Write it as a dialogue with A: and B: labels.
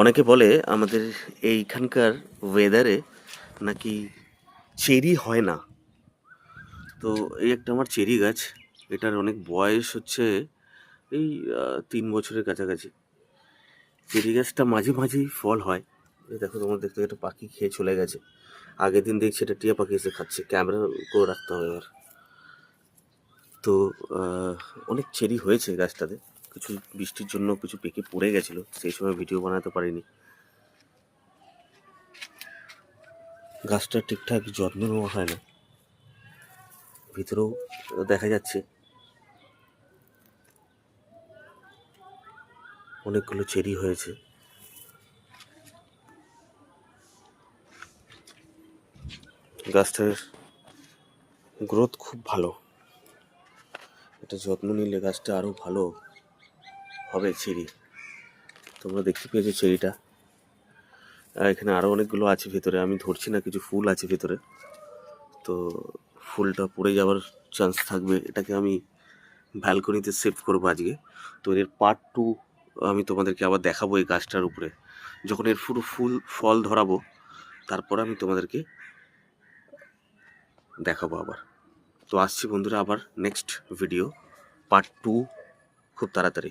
A: অনেকে বলে আমাদের এইখানকার ওয়েদারে নাকি চেরি হয় না। তো এই একটা আমার চেরি গাছ, এটার অনেক বয়স হচ্ছে এই তিন বছরের কাছাকাছি। চেরি গাছটা মাঝে মাঝেই ফল হয়। এই দেখো তোমার দেখতে একটা পাখি খেয়ে চলে গেছে। আগের দিন দেখছি এটা টিয়া পাখি এসে খাচ্ছে ক্যামেরা করে রাখতে হবে এবার। তো অনেক চেরি হয়েছে গাছটাতে। কিছু বৃষ্টির জন্য কিছু পেকে পড়ে গেছিল, সেই সময় ভিডিও বানাতে পারিনি। গাছটা ঠিকঠাক যত্ন নেওয়া হয় না। ভিতরেও দেখা যাচ্ছে অনেকগুলো চেরি হয়েছে। গাছটার গ্রোথ খুব ভালো। এটা যত্ন নিলে গাছটা আরও ভালো হবে চেরি তোমরা দেখতে পেয়েছ চেরিটা এখানে আরও অনেকগুলো আছে ভেতরে। আমি ধরছি না, কিছু ফুল আছে ভেতরে। তো ফুলটা পড়ে যাওয়ার চান্স থাকবে। এটাকে আমি ব্যালকনিতে সেভ করব আজকে। তো এর পার্ট টু আমি তোমাদেরকে আবার দেখাবো এই গাছটার উপরে। যখন এর পুরো ফুল, ফল ধরাবো, তারপর আমি তোমাদেরকে দেখাবো আবার। তো আসছি বন্ধুরা আবার নেক্সট ভিডিও পার্ট টু খুব তাড়াতাড়ি।